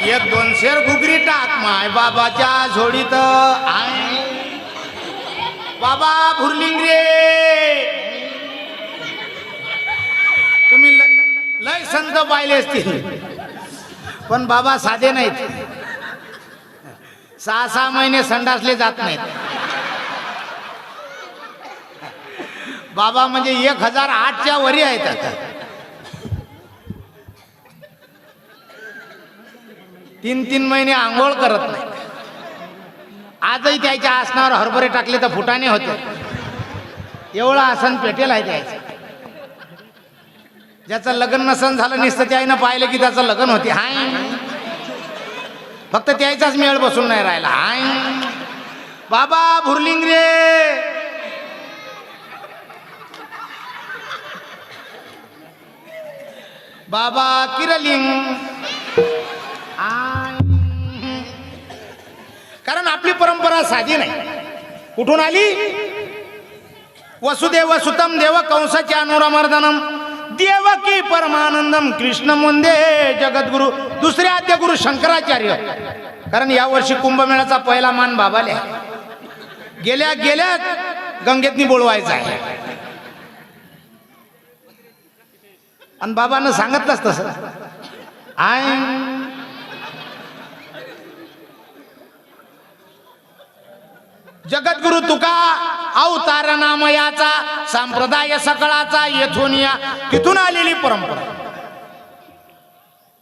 एक दोन शेर घुगरी टाक माय बाबाच्या झोडीत. आय. बाबा भुरलिंग रे. तुम्ही ल- लय संत पाहिले असतील. पण बाबा साधे नाहीत. सहा सहा महिने संडासले जात नाहीत. बाबा म्हणजे एक हजार आठच्या वरी आहेत आता. तीन तीन महिने आंघोळ करत नाही. आजही त्याच्या आसनावर हरभरे टाकले तर फुटाणे होते. एवढं आसन पेटेल आहे त्याचं. ज्याचं लग्न नसन झालं नसतं त्याईनं पाहिलं की त्याचं लग्न होते. हाय. फक्त त्याचाच मेळ बसून नाही राहिला. हाय. बाबा भुरलिंग रे. बाबा किरलिंग. कारण आपली परंपरा साधी नाही. कुठून आली? वसुदेव सुतम देव कंसाचे अनुरामर्दनम देवकी परमानंदम कृष्ण मुंदे जगद्गुरु दुसरे आद्य गुरु शंकराचार्य. कारण यावर्षी कुंभमेळ्याचा पहिला मान बाबाले गेल्या गेल्या गंगेतनी बोलवायचा आहे. आणि बाबानं सांगितलंच तसं आय जगद्गुरु तुका अवतार नामयाचा संप्रदाय सकळाचा येथून या तिथून आलेली परंपरा.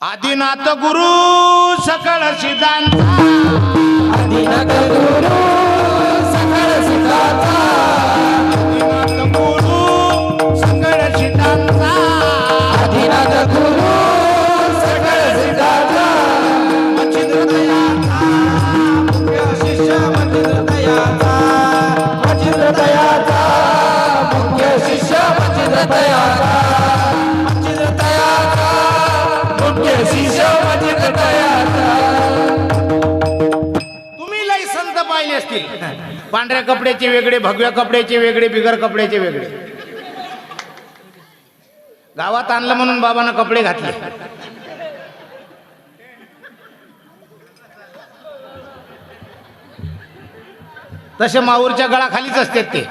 आदिनाथ गुरु सकळ सिद्धांत. आदिनाथ पांढऱ्या कपड्याचे वेगळे भगव्या कपड्याचे वेगळे बिगर कपड्याचे वेगळे. गावात आणलं म्हणून बाबानं कपडे घातले. तसे माऊरच्या गळाखालीच असतात ते.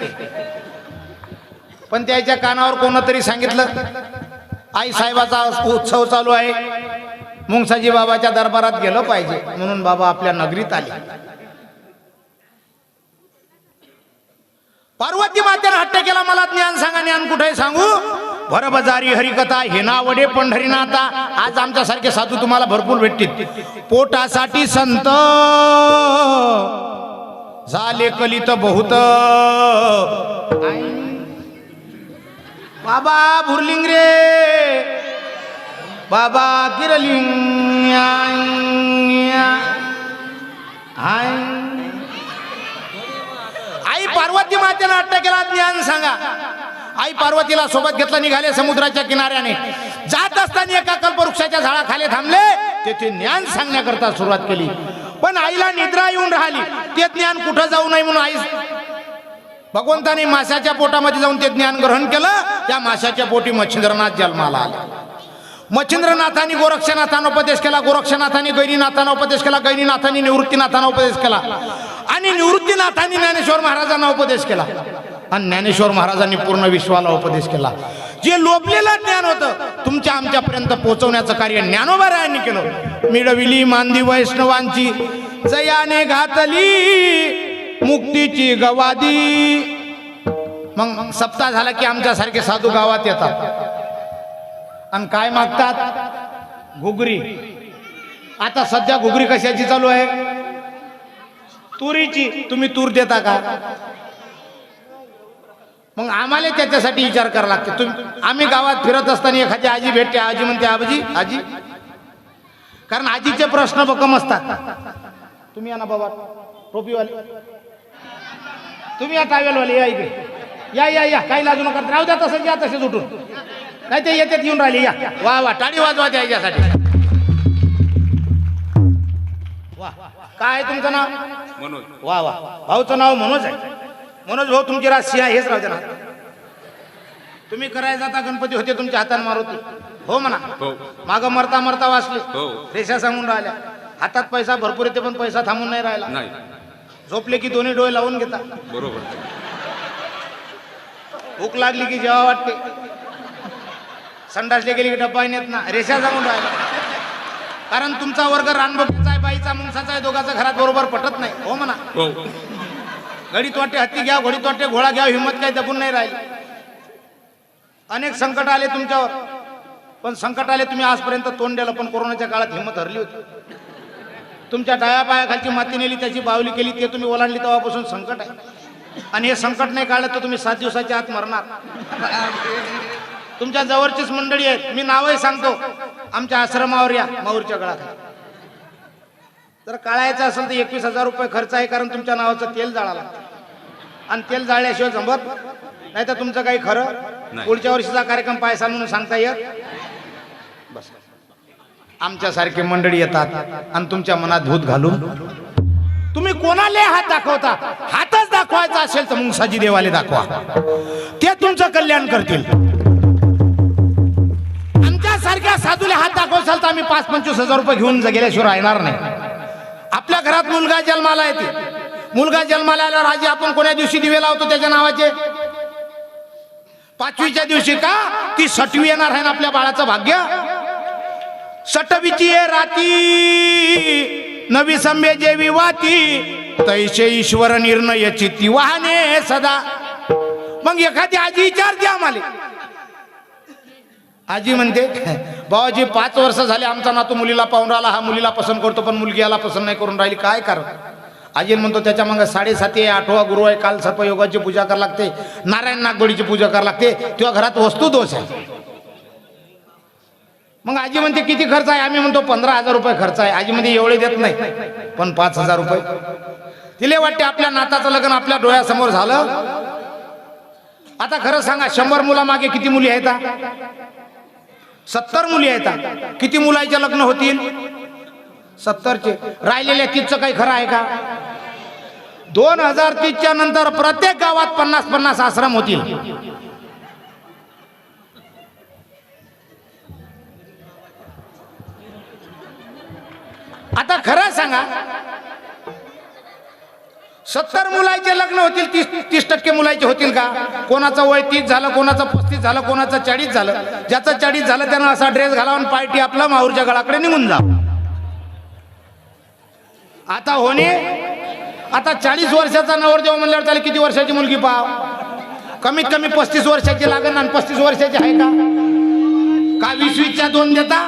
पण त्याच्या कानावर कोणतरी सांगितलं आई साहेबाचा उत्सव चालू आहे. मुंगसाजी बाबाच्या दरबारात गेलं पाहिजे. म्हणून बाबा आपल्या नगरीत आले. पार्वती मातेनं हट्ट केला मला ज्ञान सांगा ज्ञान कुठे सांगू. भरबजारी हरिकथा हेनावडे पंढरीनाथा आज आमच्यासारखे साधू तुम्हाला भरपूर भेटतील. पोटासाठी संत. झाले कलित बहुत. बाबा भुरलिंग रे. बाबा किरलिंग. आय आई पार्वती मातेनं अट्ट केला ज्ञान सांगा. आई पार्वतीला सोबत घेतलं निघाले समुद्राच्या किनाऱ्याने. जात असताना एका कल्पवृक्षाच्या झाडाखाली थांबले. तेथे ज्ञान सांगण्याकरता सुरुवात केली. पण आईला निद्रा येऊन राहिली. ते ज्ञान कुठं जाऊ नये म्हणून आई भगवंताने माशाच्या पोटामध्ये जाऊन ते ज्ञान ग्रहण केलं. त्या माशाच्या पोटी मच्छिंद्रनाथ जन्माला आला. मच्छिंद्रनाथांनी गोरक्षनाथांना उपदेश केला गोरक्षनाथांनी गैरीनाथांना उपदेश केला गैरीनाथांनी निवृत्तीनाथांना उपदेश केला. आणि निवृत्तीनाथांनी ज्ञानेश्वर महाराजांना उपदेश केला. आणि ज्ञानेश्वर महाराजांनी पूर्ण विश्वाला उपदेश केला. जे लोभलेलं ज्ञान होतं तुमच्या आमच्यापर्यंत पोहोचवण्याचं कार्य ज्ञानोबारायांनी केलं. मिळविली मांदी वैष्णवांची जयाने घातली मुक्तीची गवादी. मग सप्ताह झाला की आमच्यासारखे साधू गावात येतात. आणि काय मागतात? घुगरी. आता सध्या घुगरी कशाची चालू आहे? तुरीची. तुम्ही तूर देता का? मग आम्हाला त्याच्यासाठी विचार करावा लागते. तुम्ही आम्ही गावात फिरत असताना एखादी आजी भेटते. आजी म्हणते आबाजी आजी. कारण आजीचे प्रश्न बकम असतात. तुम्ही या ना बाबा. टोपीवाले. तुम्ही या ट्रॅव्हलवाले या इकडे. या या या. काही लाजू नका. राहू द्या तसं या तसेच उठून. नाही ते येतात येऊन राहिले या. वा वा टाळी वाजवा त्या याच्यासाठी. वा काय तुमचं नाव? मनोज. वा वा. भाऊचं नाव मनोज आहे. मनोज भाऊ तुमची राशी आहे हेच राहते ना तुम्ही करायला जाता गणपती होते तुमच्या हाताने मारुती हो म्हणा. हो. माग मरता मरता वाचले. हो. रेषा सांगून राहिल्या. हातात पैसा भरपूर येते पण पैसा थांबून नाही राहिला. नाही. झोपले की दोन्ही डोळे लावून घेता. बरोबर. भूक लागली की जेव्हा वाटते. संडासले गेली की डब्बा नेत ना रेषा सांगून राहिला. कारण तुमचा वर्ग रानबोक्याचा आहे बाईचा मुंगसाचा आहे दोघांचा घरात बरोबर पटत नाही. हो म्हणा. हो. घडीत वाटे हत्ती घ्या घडीत वाटे घोडा घ्या हिंमत काही दबून नाही राहिली. अनेक संकट आले तुमच्यावर. पण संकट आले तुम्ही आजपर्यंत तोंड द्याला पण कोरोनाच्या काळात हिंमत हरली होती. तुमच्या डाया पायाखालची माती नेली त्याची बावली केली ते तुम्ही ओलांडली तेव्हापासून संकट आहे. आणि हे संकट नाही काढलं तर तुम्ही सात दिवसाच्या आत मरणार. तुमच्या जवळचीच मंडळी आहेत. मी नावही सांगतो. आमच्या आश्रमावर या माऊरच्या गळात. जर काढायचं असेल तर एकवीस हजार रुपये खर्च आहे कारण तुमच्या नावाचं तेल जाळा लागतं. आणि तेल जाळल्याशिवाय जमत नाही तर तुमचं काही खरं. पुढच्या वर्षीचा कार्यक्रम पायसा म्हणून सांगता येत? बस. आमच्यासारखे मंडळी येतात आणि तुमच्या मनात भूत घालून तुम्ही कोणाला हात दाखवता? हातच दाखवायचा असेल तर मुंगसाजी देवाले दाखवा. ते तुमचं कल्याण करतील. सारख्या साधूला हात दाखवसाल तर आम्ही पाच पंचवीस हजार रुपये घेऊन गेल्याशिवाय राहणार नाही. आपल्या घरात मुलगा जन्माला येते. मुलगा जन्माला आल्यावर आजी आपण कोण्या दिवशी दिवे लावतो त्याच्या नावाचे? पाचवीच्या दिवशी का? ती सटवी येणार आहे ना आपल्या बाळाचं भाग्य? सटवीची ये राती. नवी संभे जेवी वाती. तैसे ईश्वर निर्णय ती वाहने सदा. मग एखादी आजी विचारते आम्हाला. आजी म्हणते बाबाजी पाच वर्ष झाले आमचा नातू मुलीला पाहून राहिला. हा मुलीला पसंत करतो पण मुलगी याला पसंत नाही करून राहिली. काय कारण आजी म्हणतो त्याच्या मग साडेसाती आहे आठवा गुरु आहे. काल सर्पयोगाची पूजा करावी लागते. नारायण नागबडीची पूजा करावी लागते. तेव्हा घरात वस्तू दोष आहे. मग आजी म्हणते किती खर्च आहे? आम्ही म्हणतो पंधरा हजार रुपये खर्च आहे. आजी म्हणते एवढे देत नाही पण पाच हजार रुपये. तिले वाटते आपल्या नाताचं लग्न आपल्या डोळ्यासमोर झालं. आता खरं सांगा शंभर मुलामागे किती मुली आहेत सत्तर मुली आहेत किती मुलाचे लग्न होतील? सत्तरचे. राहिलेल्या तीसचं काही खरं आहे का? दोन हजार तीसच्या नंतर प्रत्येक गावात पन्नास पन्नास आश्रम होतील. आता खरं सांगा सत्तर मुलाचे लग्न होतील तीस तीस टक्के मुलाचे होतील का? कोणाचं वय तीस झालं कोणाचं पस्तीस झालं कोणाचं चाळीस झालं. ज्याचं चाळीस झालं त्यानं असा ड्रेस घालावून पार्टी आपला माहूरच्या गळाकडे निघून जा आता होणे आता चाळीस वर्षाचा नवरदेव म्हणल्यावर त्याला किती वर्षाची मुलगी पाव कमीत कमी पस्तीस वर्षाची लागण आणि पस्तीस वर्षाची आहे का? का वीस वीसच्या दोन देता?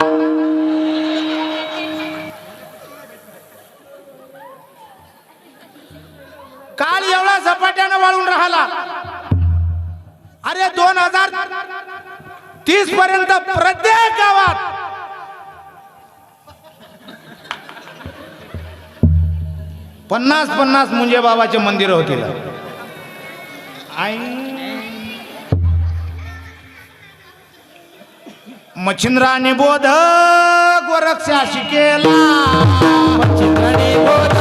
झपाट्यानं वाळून राहिला. अरे दोन हजार तीस पर्यंत प्रत्येक गावात पन्नास पन्नास मुंजे बाबाचे मंदिर होतील आई. मच्छिंद्राने बोध गोरक्षाशी केला. मच्छिंद्राने बोध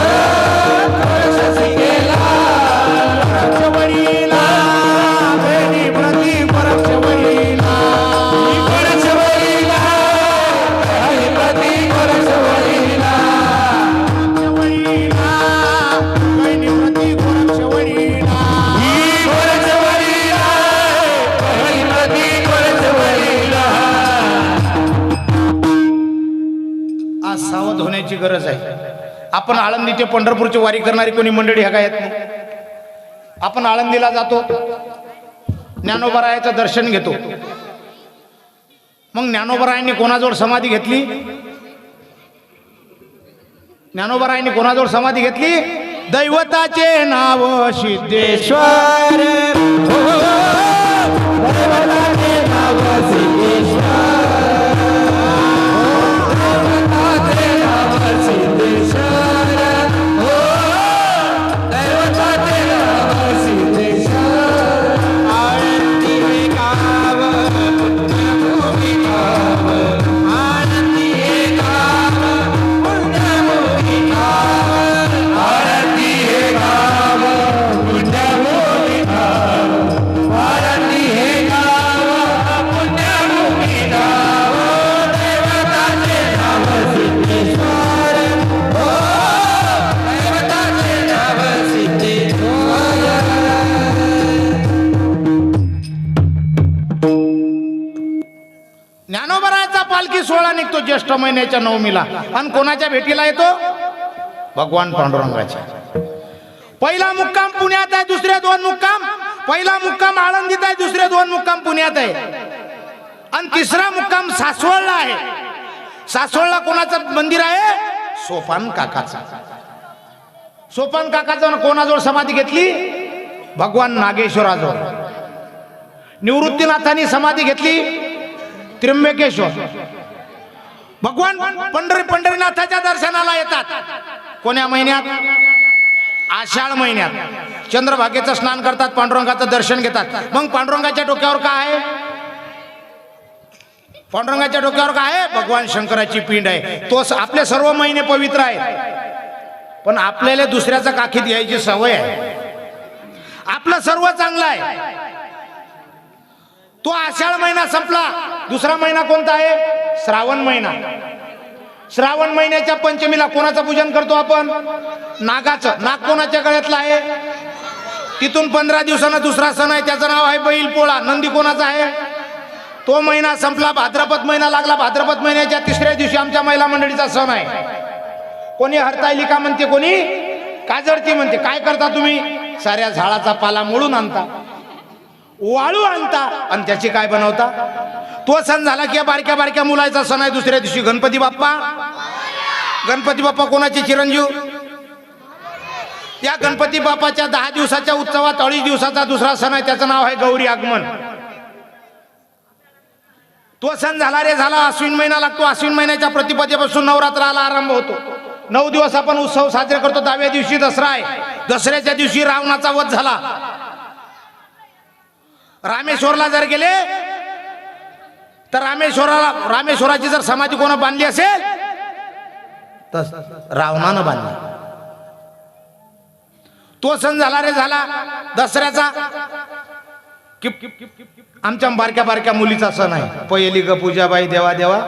पंढरपूरची वारी करणारी कोणी मंडळी ह्या काय नाही आपण आळंदीला जातो ज्ञानोबरायाचं दर्शन घेतो. मग ज्ञानोबरायांनी कोणाजवळ समाधी घेतली? ज्ञानोबरायांनी कोणाजवळ समाधी घेतली? दैवताचे नाव सिद्धेश्वर. हो, हो, हो. सोहळा निघतो ज्येष्ठ महिन्याच्या नवमीला. आणि कोणाच्या भेटीला येतो? भगवान पांडुरंगाच्या. पहिला मुक्काम पुण्यात आहे दुसरे दोन मुक्काम. पहिला मुक्काम आळंदीत आहे दुसरे दोन मुक्काम पुण्यात आहे. आणि तिसरा मुक्काम सासवडला आहे. सासवडला कोणाचं मंदिर आहे? सोपान काकाचा. सोपान काकाचं कोणाजवळ समाधी घेतली? भगवान नागेश्वराजवळ. निवृत्तीनाथांनी समाधी घेतली? त्र्यंबकेश्वर. भगवान पंढरी पंढरीनाथाच्या दर्शनाला येतात. कोण्या महिन्यात? आषाढ महिन्यात. चंद्रभागेचं स्नान करतात पांडुरंगाचं दर्शन घेतात. मग पांडुरंगाच्या डोक्यावर काय आहे? पांडुरंगाच्या डोक्यावर काय आहे? भगवान शंकराची पिंड आहे. तो आपले सर्व महिने पवित्र आहे पण आपल्याला दुसऱ्याचा काखीत यायची सवय आहे. आपलं सर्व चांगलं आहे. तो आषाढ महिना संपला. दुसरा महिना कोणता आहे? श्रावण महिना. श्रावण महिन्याच्या पंचमीला कोणाचं पूजन करतो आपण? नागाचं. नाग कोणाच्या गळ्यातलं आहे? तिथून पंधरा दिवसानं दुसरा सण आहे. त्याचं नाव आहे बैल पोळा. नंदी कोणाचा आहे? तो महिना संपला. भाद्रपद महिना लागला. भाद्रपद महिन्याच्या तिसऱ्या दिवशी आमच्या महिला मंडळीचा सण आहे. कोणी हरतालिका म्हणते कोणी? काजळती म्हणते. काय करता तुम्ही? साऱ्या झाडाचा पाला मोडून आणता. वाळू आणता. आणि त्याची काय बनवता? तो सण झाला की या बारक्या बारक्या मुलाचा सण आहे. दुसऱ्या दिवशी गणपती बाप्पा. गणपती बाप्पा कोणाचे चिरंजीव? या गणपती बाप्पाच्या दहा दिवसाच्या उत्सवात अडीच दिवसाचा दुसरा सण आहे. त्याचं नाव आहे गौरी आगमन. तो सण झाला रे झाला. अश्विन महिना लागतो. अश्विन महिन्याच्या प्रतिपदेपासून नवरात्राला आरंभ होतो. नऊ दिवस आपण उत्सव साजरे करतो. दहाव्या दिवशी दसरा आहे. दसऱ्याच्या दिवशी रावणाचा वध झाला. रामेश्वरला जर गेले तर रामेश्वराला रामेश्वराची जर समाधी कोण बांधली असेल तर रावणानं बांधली. तो सण झाला रे झाला. दसऱ्याचा आमच्या बारक्या बारक्या मुलीचा सण आहे. पहिली ग पूजाबाई देवा देवा.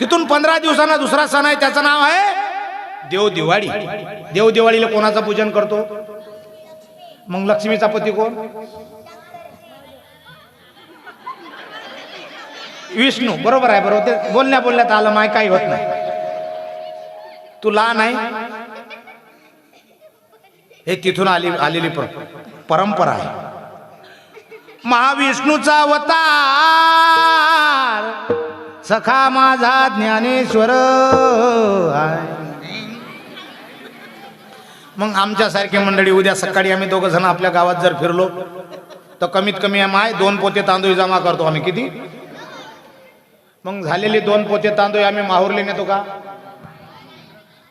तिथून पंधरा दिवसांना दुसरा सण आहे. त्याचं नाव आहे देव दिवाळी. देव दिवाळीला कोणाचं पूजन करतो? मग लक्ष्मीचा पती कोण? विष्णू. बरोबर आहे बरोबर. ते बोलण्या बोलण्यात आलं माय काही होत नाही. तू लहान आहे. हे तिथून आली आलेली पर- परंपरा आहे. महाविष्णूचा अवतार सखा माझा ज्ञानेश्वर आहे. मग आमच्यासारखी मंडळी उद्या सकाळी आम्ही दोघं जण आपल्या गावात जर फिरलो तर कमीत कमी माय दोन पोते तांदूळ जमा करतो आम्ही. किती? मग झालेले दोन पोते तांदूळ आम्ही माहुरले नेतो का?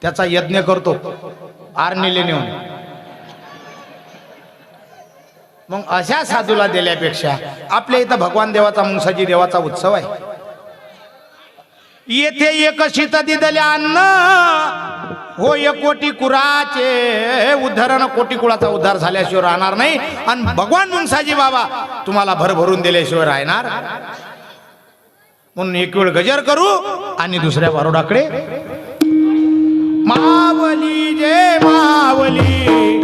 त्याचा यज्ञ करतो आरणीले नेऊन. मग अशा साधूला दिल्यापेक्षा आपल्या इथं भगवान देवाचा मुंसाजी देवाचा उत्सव आहे. येथे एक शीत दिदले अन्न. हो एक कोटी कुराचे उद्धरण कोटी कुळाचा उद्धार झाल्याशिवाय राहणार नाही. आणि भगवान मुंसाजी बाबा तुम्हाला भरभरून दिल्याशिवाय राहणार. म्हणून एक वेळ गजर करू आणि दुसऱ्या वारोडाकडे. मावली जे मावली.